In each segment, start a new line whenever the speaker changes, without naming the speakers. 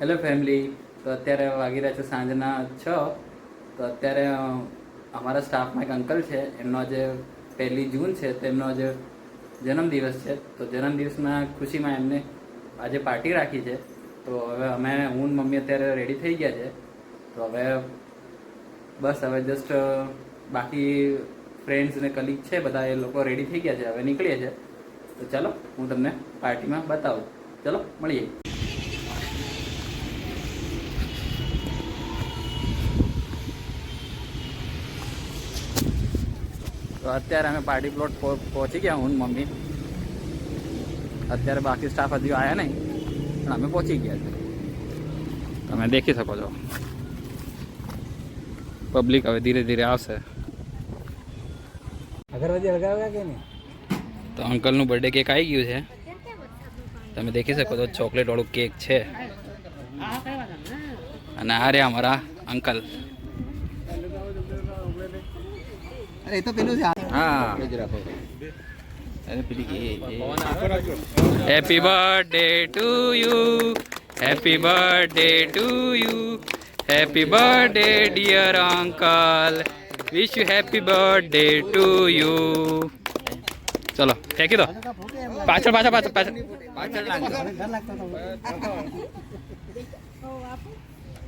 Hello family તો અત્યારે વાગી રહ્યા છે સાંજના છ. તો અત્યારે અમારા સ્ટાફમાં એક અંકલ છે. એમનો જે પહેલી જૂન છે તેમનો જે જન્મદિવસ છે. તો જન્મદિવસના ખુશીમાં એમને આજે પાર્ટી રાખી છે. તો હવે અમે, હું મમ્મી અત્યારે રેડી થઈ ગયા છે. તો હવે બસ, હવે જસ્ટ બાકી ફ્રેન્ડ્સ ને કલીગ છે, બધા એ લોકો રેડી થઈ ગયા છે. હવે નીકળીએ છે. તો ચાલો, હું તમને પાર્ટીમાં બતાવું. ચલો, મળીએ. તો અત્યારે અમે પાર્ટી પ્લોટ પહોંચી ગયા હું મમ્મી. અત્યારે બાકી સ્ટાફ હજી આવ્યા નહીં પણ અમે પહોંચી ગયા છે. તમે દેખી શકો છો. પબ્લિક હવે ધીરે ધીરે આવશે.
અગરબત્તી અળગાવ્યા કે નહીં?
તો અંકલનું બર્થડે કેક આવી ગયું છે. તમે દેખી શકો છો ચોકલેટ વાળું કેક છે. અને આ રહ્યા અમારા અંકલ
અરે એ તો પેલું છે
હા happy birthday to you happy birthday to you happy birthday dear uncle wish you happy birthday to you ચલો ફેંકી દો પાછળ પાછળ પાછળ પાછળ પાછળ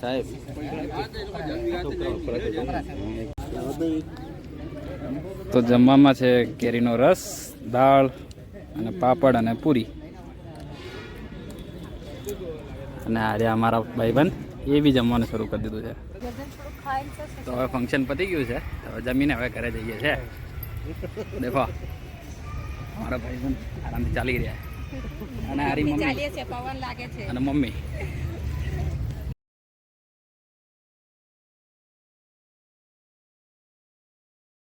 સાહેબ.
તો જમવામાં છે કેરીનો રસ દાળ અને પાપડ અને પૂરી. અને આજે અમારા ભાઈબંધ એ બી જમવાનું શરૂ કરી દીધું છે. તો હવે ફંક્શન પતી ગયું છે. હવે જમીને હવે ઘરે જઈએ છે. દેખો અમારા ભાઈબંધ આરામથી ચાલી રહ્યા અને હારી મમ્મી. અને મમ્મી.